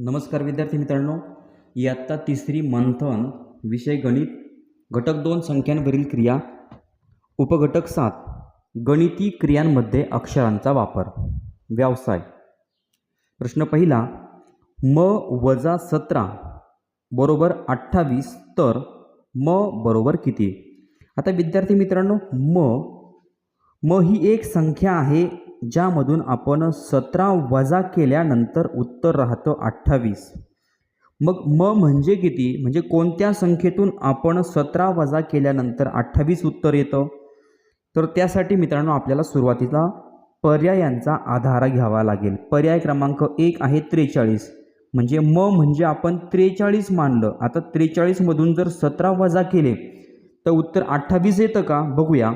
नमस्कार विद्यार्थी मित्रांनो इयत्ता तिसरी मंथन विषय गणित घटक दोन संख्यांवरील क्रिया उपघटक सात गणिती क्रियांमध्ये अक्षरांचा वापर व्यवसाय. प्रश्न पहिला म वजा सतरा बरोबर अठ्ठावीस तर म बरोबर किती? आता विद्यार्थी मित्रांनो म म ही एक संख्या आहे ज्यामधून आपण सतरा वजा केल्यानंतर उत्तर राहतं अठ्ठावीस. मग म म्हणजे किती? म्हणजे कोणत्या संख्येतून आपण सतरा वजा केल्यानंतर अठ्ठावीस उत्तर येतं? तर त्यासाठी मित्रांनो आपल्याला सुरुवातीला पर्यायांचा आधार घ्यावा लागेल. पर्याय क्रमांक एक आहे त्रेचाळीस. म्हणजे म म्हणजे आपण त्रेचाळीस मानलं. आता त्रेचाळीसमधून जर सतरा वजा केले तर उत्तर अठ्ठावीस येतं का? बघूया.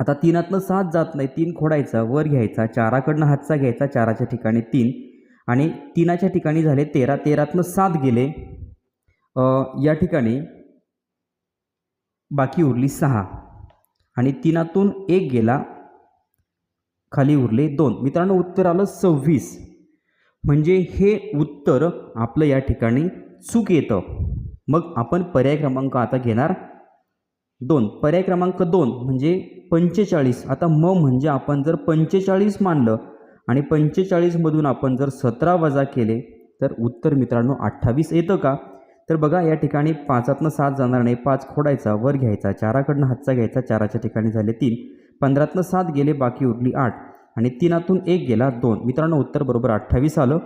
आता तीनातनं सात जात नाही तीन खोडायचा वर घ्यायचा चाराकडनं हातचा घ्यायचा चाराच्या ठिकाणी तीन. आणि तीनाच्या ठिकाणी झाले तेरा तेरातनं सात गेले या ठिकाणी बाकी उरली सहा. आणि तीनातून एक गेला खाली उरले दोन. मित्रांनो उत्तर आलं सव्वीस. म्हणजे हे उत्तर आपलं या ठिकाणी चूक येतं. मग आपण पर्याय क्रमांक आता घेणार दोन. पर्याय क्रमांक दोन म्हणजे पंचेचाळीस. आता म म्हणजे आपण जर पंचेचाळीस मानलं आणि पंचेचाळीसमधून आपण जर सतरा वजा केले तर उत्तर मित्रांनो अठ्ठावीस येतं का? तर बघा या ठिकाणी पाचातनं सात जाणार नाही पाच खोडायचा वर घ्यायचा चाराकडनं हातचा घ्यायचा चाराच्या ठिकाणी झाले तीन. पंधरातनं सात गेले बाकी उरली आठ. आणि तीनातून एक गेला दोन. मित्रांनो उत्तर बरोबर अठ्ठावीस आलं.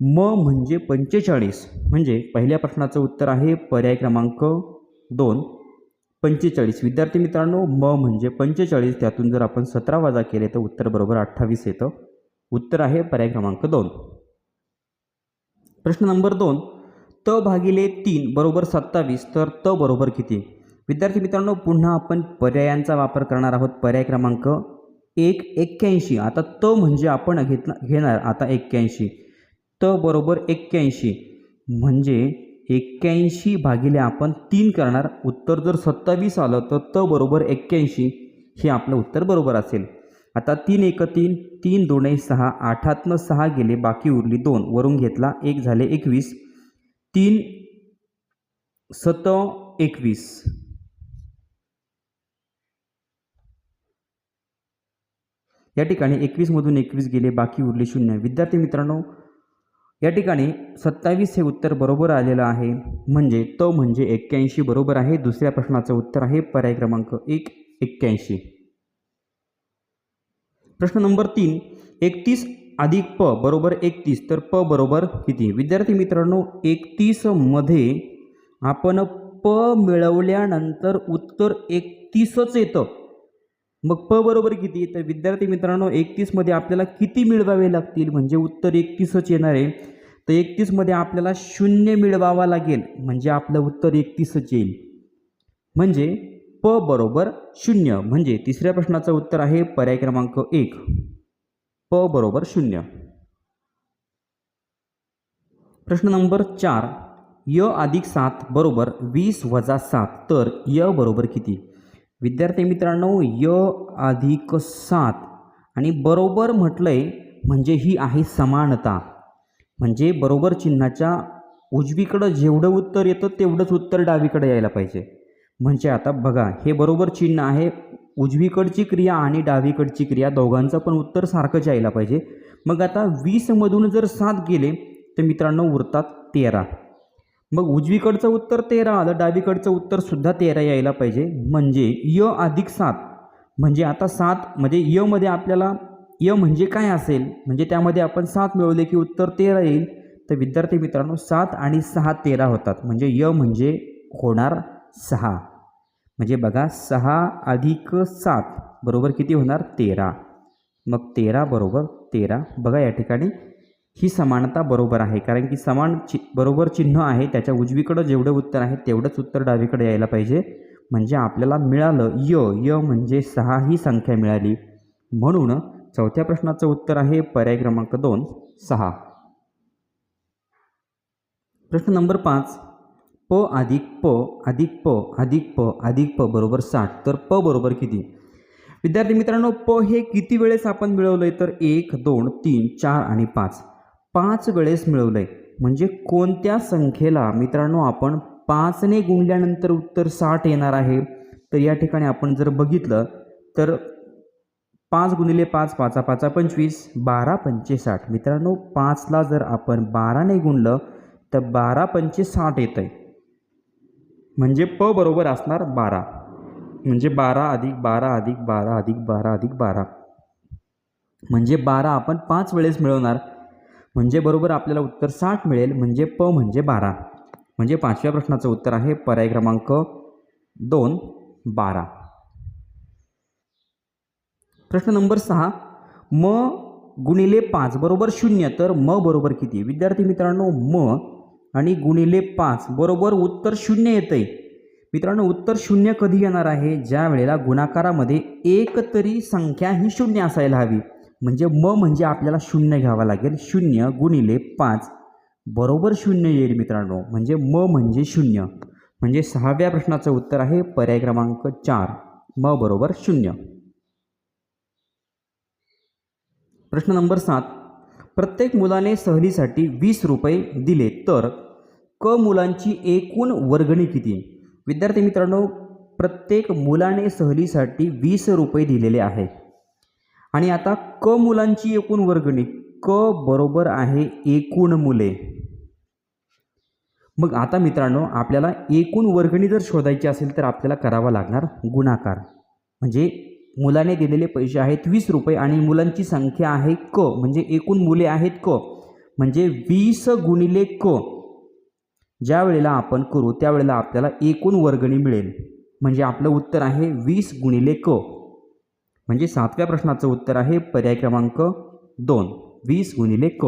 म म्हणजे पंचेचाळीस. म्हणजे पहिल्या प्रश्नाचं उत्तर आहे पर्याय क्रमांक दोन. पंचेचाळीस. विद्यार्थी मित्रांनो म म्हणजे पंचेचाळीस त्यातून जर आपण सतरा वजा केले तर उत्तर बरोबर अठ्ठावीस येतं. उत्तर आहे पर्याय क्रमांक दोन. प्रश्न नंबर दोन. त भागिले तीन बरोबर सत्तावीस तर त बरोबर किती? विद्यार्थी मित्रांनो पुन्हा आपण पर्यायांचा वापर करणार आहोत. पर्याय क्रमांक एक एक्क्याऐंशी. आता त म्हणजे आपण घेतला घेणार आता एक्क्याऐंशी. त बरोबर एक्क्याऐंशी. म्हणजे एक्क्याऐंशी भागिले आपण तीन करणार. उत्तर जर सत्तावीस आलं तर त बरोबर एक्क्याऐंशी. हे आपलं उत्तर बरोबर असेल. आता तीन एक तीन तीन दोन एक सहा आठातनं सहा गेले बाकी उरली दोन. वरून घेतला एक झाले एकवीस. तीन सत एकवीस. या ठिकाणी एकवीसमधून एकवीस गेले बाकी उरले शून्य. विद्यार्थी मित्रांनो या ठिकाणी सत्तावीस हे उत्तर बरोबर आलेलं आहे. म्हणजे त म्हणजे एक्क्याऐंशी बरोबर आहे. दुसऱ्या प्रश्नाचं उत्तर आहे पर्याय क्रमांक एक एक्क्याऐंशी. प्रश्न नंबर तीन एकतीस अधिक प बरोबर एकतीस तर प बरोबर किती? विद्यार्थी मित्रांनो एकतीसमध्ये आपण प मिळवल्यानंतर उत्तर एकतीसच येतं. मग प बरोबर किती? तर विद्यार्थी मित्रांनो एकतीसमध्ये आपल्याला किती मिळवावे लागतील? म्हणजे उत्तर एकतीसच येणार आहे. तर एकतीसमध्ये आपल्याला शून्य मिळवावा लागेल. म्हणजे आपलं उत्तर एकतीसच येईल. म्हणजे प बरोबर शून्य. म्हणजे तिसऱ्या प्रश्नाचं उत्तर आहे पर्याय क्रमांक एक. प बरोबर शून्य. प्रश्न नंबर चार. य अधिक सात बरोबर वीस वजा सात. तर य बरोबर किती? विद्यार्थी मित्रांनो य अधिक सात. आणि बरोबर म्हटलं आहे म्हणजे ही आहे समानता. म्हणजे बरोबर चिन्हाच्या उजवीकडं जेवढं उत्तर येतं तेवढंच उत्तर डावीकडे यायला पाहिजे. म्हणजे आता बघा हे बरोबर चिन्ह आहे. उजवीकडची क्रिया आणि डावीकडची क्रिया दोघांचं पण उत्तर सारखंच यायला पाहिजे. मग आता वीसमधून जर सात गेले तर मित्रांनो उरतात तेरा. मग उजवीकडचं उत्तर तेरा आलं डावीकडचं उत्तर सुद्धा तेरा यायला पाहिजे. म्हणजे य अधिक सात. म्हणजे आता सात म्हणजे यमध्ये आपल्याला य म्हणजे काय असेल? म्हणजे त्यामध्ये आपण सात मिळवले की उत्तर तेरा येईल. तर विद्यार्थी मित्रांनो सात आणि सहा तेरा होतात. म्हणजे य म्हणजे होणार सहा. म्हणजे बघा सहा अधिक सात बरोबर किती होणार? तेरा. मग तेरा बरोबर तेरा. बघा या ठिकाणी. ही समानता बरोबर आहे. कारण की समान चि बरोबर चिन्ह आहे त्याच्या उजवीकडं जेवढं उत्तर आहे तेवढंच उत्तर डावीकडे यायला पाहिजे. म्हणजे आपल्याला मिळालं य य म्हणजे सहा ही संख्या मिळाली. म्हणून चौथ्या प्रश्नाचं उत्तर आहे पर्याय क्रमांक दोन सहा. प्रश्न नंबर पाच. प अधिक प अधिक प अधिक प अधिक प बरोबर साठ. तर प बरोबर किती? विद्यार्थी मित्रांनो प हे किती वेळेस आपण मिळवलं आहे तर एक दोन तीन चार आणि पाच. पाच वेळेस मिळवलं आहे म्हणजे कोणत्या संख्येला मित्रांनो आपण पाचने गुणल्यानंतर उत्तर साठ येणार आहे? तर या ठिकाणी आपण जर बघितलं तर पाच गुणिले पाच पाचा पाचा पंचवीस बारा पंचे साठ मित्रांनो पाचला जर आपण बाराने गुणलं तर बारा पंचे साठ येतं आहे म्हणजे प बरोबर असणार बारा. म्हणजे बारा अधिक बारा अधिक बारा अधिक बारा अधिक बारा. म्हणजे बारा आपण पाच वेळेस मिळवणार. म्हणजे बरोबर आपल्याला उत्तर साठ मिळेल म्हणजे प म्हणजे बारा. म्हणजे पाचव्या प्रश्नाचं उत्तर आहे पर्याय क्रमांक दोन बारा. प्रश्न नंबर सहा म गुणिले पाच बरोबर शून्य तर म बरोबर किती? विद्यार्थी मित्रांनो म आणि गुणिले पाच बरोबर उत्तर शून्य येतं आहे मित्रांनो उत्तर शून्य कधी येणार आहे? ज्या वेळेला गुणाकारामध्ये एक तरी संख्या ही शून्य असायला हवी. म्हणजे म म्हणजे आपल्याला शून्य घ्यावा लागेल. शून्य गुणिले पाच बरोबर शून्य येईल मित्रांनो. म्हणजे म म्हणजे शून्य. म्हणजे सहाव्या प्रश्नाचं उत्तर आहे पर्याय क्रमांक चार. म बरोबर शून्य. प्रश्न नंबर सात. प्रत्येक मुलाने सहलीसाठी वीस रुपये दिले तर क मुलांची एकूण वर्गणी किती? विद्यार्थी मित्रांनो प्रत्येक मुलाने सहलीसाठी वीस रुपये दिलेले आहे. आणि आता क मुलांची एकूण वर्गणी. क बरोबर आहे एकूण मुले. मग आता मित्रांनो आपल्याला एकूण वर्गणी जर शोधायची असेल तर आपल्याला करावा लागणार गुणाकार. म्हणजे मुलाने दिलेले पैसे आहेत वीस रुपये आणि मुलांची संख्या आहे क. म्हणजे एकूण मुले आहेत क. म्हणजे वीस गुणिले क. ज्या वेळेला आपण करू त्यावेळेला आपल्याला एकूण वर्गणी मिळेल. म्हणजे आपलं उत्तर आहे वीस गुणिले क. म्हणजे सातव्या प्रश्नाचं उत्तर आहे पर्याय क्रमांक दोन वीस गुणिले क.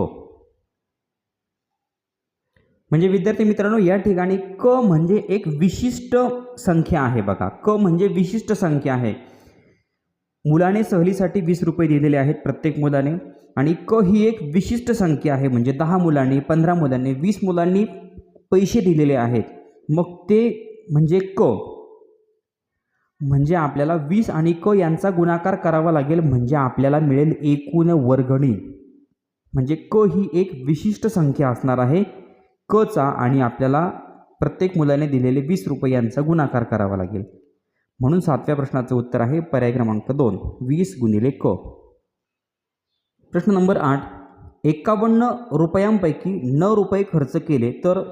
म्हणजे विद्यार्थी मित्रांनो या ठिकाणी क म्हणजे एक विशिष्ट संख्या आहे बघा. क म्हणजे विशिष्ट संख्या आहे. मुलाने सहलीसाठी वीस रुपये दिलेले आहेत प्रत्येक मुलाने आणि क ही एक विशिष्ट संख्या आहे. म्हणजे दहा मुलांनी पंधरा मुलांनी वीस मुलांनी पैसे दिलेले आहेत. मग ते म्हणजे क. म्हणजे आपल्याला वीस आणि क यांचा गुणाकार करावा लागेल म्हणजे आपल्याला मिळेल एकूण वर्गणी. म्हणजे क ही एक विशिष्ट संख्या असणार आहे. कचा आणि आपल्याला प्रत्येक मुलाने दिलेले वीस रुपये यांचा गुणाकार करावा लागेल. म्हणून सातव्या प्रश्नाचं उत्तर आहे पर्याय क्रमांक दोन वीस गुणिले क. प्रश्न नंबर आठ एकावन्न रुपयांपैकी नऊ रुपये खर्च केले तर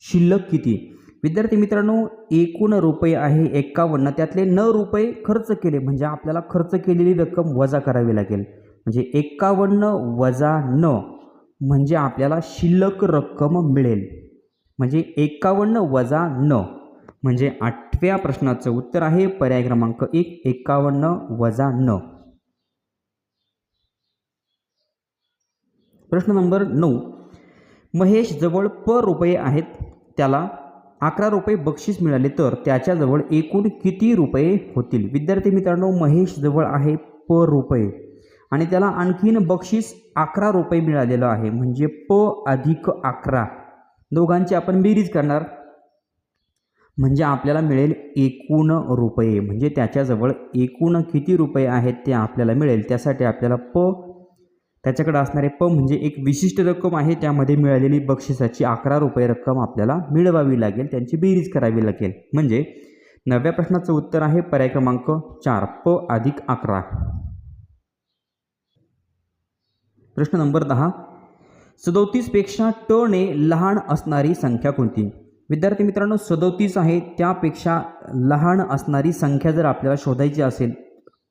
शिल्लक किती? विद्यार्थी मित्रांनो एकूण रुपये आहे एकावन्न त्यातले न रुपये खर्च केले म्हणजे आपल्याला खर्च केलेली रक्कम वजा करावी लागेल. म्हणजे एकावन्न वजा न म्हणजे आपल्याला शिल्लक रक्कम मिळेल. म्हणजे एकावन्न वजा न म्हणजे आठव्या प्रश्नाचं उत्तर आहे पर्याय क्रमांक एक एकावन्न वजा न. प्रश्न नंबर नऊ. महेश जवळ प रुपये आहेत त्याला अकरा रुपये बक्षीस मिळाले तर त्याच्याजवळ एकूण किती रुपये होतील? विद्यार्थी मित्रांनो महेशजवळ आहे प रुपये. आणि त्याला आणखीन बक्षीस अकरा रुपये मिळालेलं आहे. म्हणजे प अधिक अकरा. दोघांची आपण बेरीज करणार. म्हणजे आपल्याला मिळेल एकूण रुपये. म्हणजे त्याच्याजवळ एकूण किती रुपये आहेत ते आपल्याला मिळेल. त्यासाठी आपल्याला प त्याच्याकडे असणारे प म्हणजे एक विशिष्ट रक्कम आहे त्यामध्ये मिळालेली बक्षिसाची अकरा रुपये रक्कम आपल्याला मिळवावी लागेल त्यांची बेरीज करावी लागेल. म्हणजे नव्या प्रश्नाचं उत्तर आहे पर्याय क्रमांक चार प अधिक अकरा. प्रश्न नंबर दहा. सदोतीसपेक्षा ट ने लहान असणारी संख्या कोणती? विद्यार्थी मित्रांनो सदोतीस आहे त्यापेक्षा लहान असणारी संख्या जर आपल्याला शोधायची असेल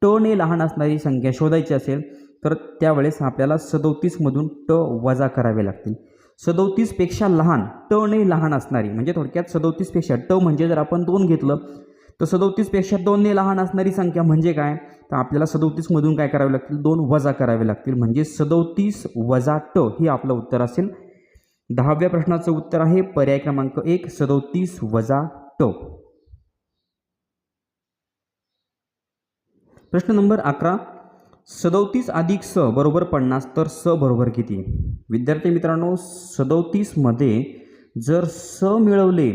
ट ने लहान असणारी संख्या शोधायची असेल तर त्यावेळेस आपल्याला सदोतीसमधून ट वजा करावे लागतील. सदोतीसपेक्षा लहान ट ने लहान असणारी म्हणजे थोडक्यात सदोतीसपेक्षा ट म्हणजे जर आपण दोन घेतलं तर सदोतीसपेक्षा दोनने लहान असणारी संख्या म्हणजे काय? तर आपल्याला सदोतीसमधून काय करावे लागतील? दोन वजा करावे लागतील. म्हणजे सदोतीस वजा ट हे आपलं उत्तर असेल. दहाव्या प्रश्नाचं उत्तर आहे पर्याय क्रमांक एक सदोतीस वजा ट. प्रश्न नंबर अकरा सदोतीस अधिक स बरोबर पन्नास तर स बरोबर किती? विद्यार्थी मित्रांनो सदोतीसमध्ये जर स मिळवले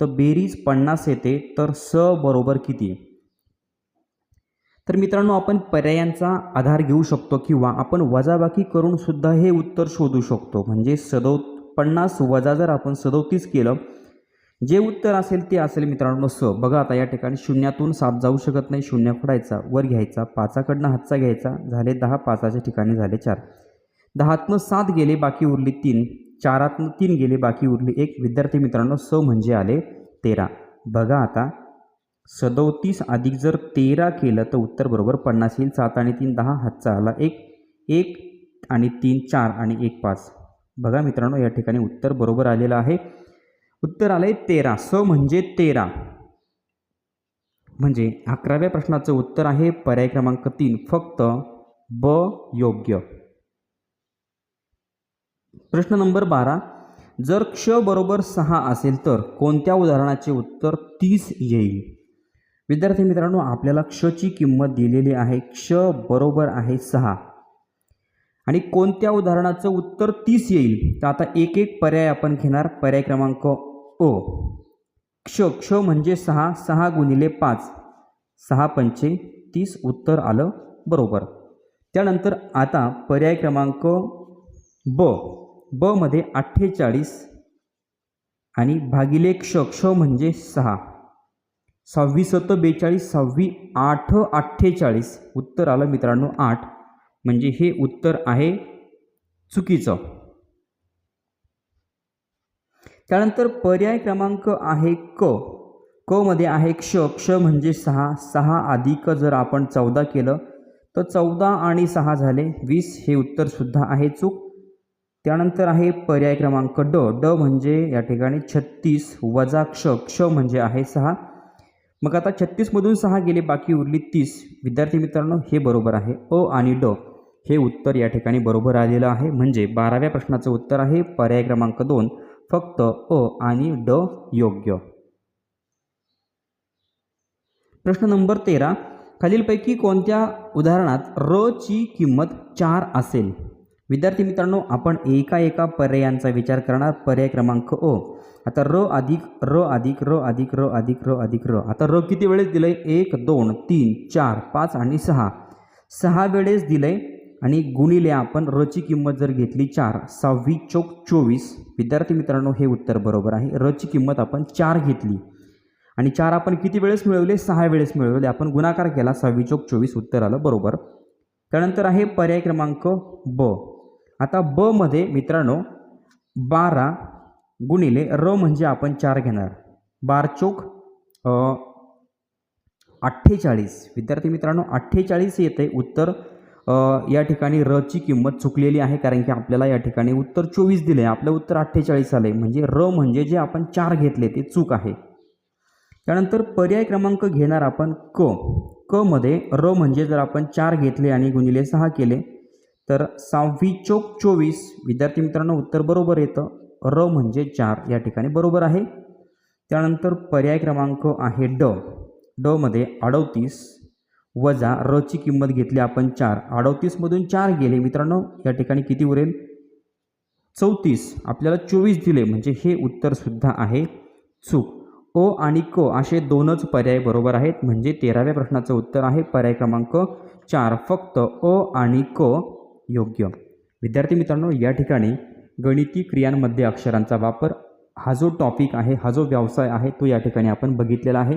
तर बेरीज पन्नास येते तर स बरोबर किती? तर मित्रांनो आपण पर्यायांचा आधार घेऊ शकतो किंवा आपण वजाबाकी करूनसुद्धा हे उत्तर शोधू शकतो. म्हणजे सदो पन्नास वजा जर आपण सदोतीस केलं जे उत्तर असेल ते असेल मित्रांनो. स बघा आता या ठिकाणी शून्यातून सात जाऊ शकत नाही शून्य फोडायचा वर घ्यायचा पाचाकडनं हातचा घ्यायचा झाले दहा पाचाच्या ठिकाणी झाले चार. दहातनं सात गेले बाकी उरली तीन. चारातनं तीन गेले बाकी उरली एक. विद्यार्थी मित्रांनो स म्हणजे आले तेरा. बघा आता सदोतीस अधिक जर तेरा केलं तर उत्तर बरोबर पन्नास येईल. सात आणि तीन दहा हातचा आला एक. एक आणि तीन चार आणि एक पाच. बघा मित्रांनो या ठिकाणी उत्तर बरोबर आलेलं आहे. उत्तर आलंय तेरा. स म्हणजे तेरा. म्हणजे अकराव्या प्रश्नाचं उत्तर आहे पर्याय क्रमांक तीन. फक्त ब योग्य. प्रश्न नंबर बारा. जर क्ष बरोबर सहा असेल तर कोणत्या उदाहरणाचे उत्तर तीस येईल? विद्यार्थी मित्रांनो आपल्याला क्षची किंमत दिलेली आहे. क्ष बरोबर आहे सहा. आणि कोणत्या उदाहरणाचं उत्तर तीस येईल? तर आता एक एक पर्याय आपण घेणार. पर्याय क्रमांक ओ. क्ष क्ष म्हणजे सहा सहा गुणिले पाच. सहा पंचे तीस उत्तर आलं बरोबर. त्यानंतर आता पर्याय क्रमांक ब. ब मध्ये अठ्ठेचाळीस आणि भागिले क्ष क्ष म्हणजे सहा. सहावी सत बेचाळीस सहावी आठ अठ्ठेचाळीस. उत्तर आलं मित्रांनो आठ. म्हणजे हे उत्तर आहे चुकीचं. त्यानंतर पर्याय क्रमांक आहे क. क मध्ये आहे क्ष. क्ष म्हणजे सहा. सहा अधिक जर आपण चौदा केलं तर चौदा आणि सहा झाले. वीस हे उत्तरसुद्धा आहे चूक. त्यानंतर आहे पर्याय क्रमांक ड. ड म्हणजे या ठिकाणी छत्तीस वजा क्ष. क्ष म्हणजे आहे सहा. मग आता छत्तीसमधून सहा गेले बाकी उरली तीस. विद्यार्थी मित्रांनो हे बरोबर आहे. अ आणि ड हे उत्तर या ठिकाणी बरोबर आलेलं आहे. म्हणजे बाराव्या प्रश्नाचं उत्तर आहे. पर्याय क्रमांक दोन. फक्त अ आणि ड योग्य. प्रश्न नंबर तेरा. खालीलपैकी कोणत्या उदाहरणात र ची किंमत चार असेल? विद्यार्थी मित्रांनो आपण एका एका पर्यायांचा विचार करणार. पर्याय क्रमांक अ. आता र अधिक र अधिक र अधिक र अधिक र अधिक र. आता र किती वेळेस दिलंय? एक दोन तीन चार पाच आणि सहा. सहा वेळेस दिलंय आणि गुणिले आपण रची किंमत जर घेतली चार सहावी चौक चोवीस. विद्यार्थी मित्रांनो हे उत्तर बरोबर आहे. रची किंमत आपण चार घेतली. आणि चार आपण किती वेळेस मिळवले? सहा वेळेस मिळवले. आपण गुणाकार केला सहावी चौक चोवीस उत्तर आलं बरोबर. त्यानंतर आहे पर्याय क्रमांक ब. आता ब मध्ये मित्रांनो बारा गुणिले र म्हणजे आपण चार घेणार. बार चोक अठ्ठेचाळीस. विद्यार्थी मित्रांनो अठ्ठेचाळीस येते उत्तर या ठिकाणी र ची किंमत चुकलेली आहे कारण की आपल्याला या ठिकाणी उत्तर चोवीस दिले आपलं उत्तर अठ्ठेचाळीस आलं आहे म्हणजे र म्हणजे जे आपण चार घेतले ते चूक आहे. त्यानंतर पर्याय क्रमांक घेणार आपण क. क मध्ये र म्हणजे जर आपण चार घेतले आणि गुणिले सहा केले तर सहावी चोक चोवीस. विद्यार्थी मित्रांनो उत्तर बरोबर येतं. र म्हणजे चार या ठिकाणी बरोबर आहे. त्यानंतर पर्याय क्रमांक आहे ड. ड मध्ये अडतीस. वजा रची किंमत घेतली आपण चार. अडतीसमधून चार गेले. मित्रांनो या ठिकाणी किती उरेल? चौतीस. आपल्याला चोवीस दिले. म्हणजे हे उत्तरसुद्धा आहे चूक. ओ आणि क असे दोनच पर्याय बरोबर आहेत. म्हणजे तेराव्या प्रश्नाचं उत्तर आहे पर्याय क्रमांक चार. फक्त अ आणि क योग्य. विद्यार्थी मित्रांनो या ठिकाणी गणिती क्रियांमध्ये अक्षरांचा वापर हा जो टॉपिक आहे हा जो व्यवसाय आहे तो या ठिकाणी आपण बघितलेला आहे.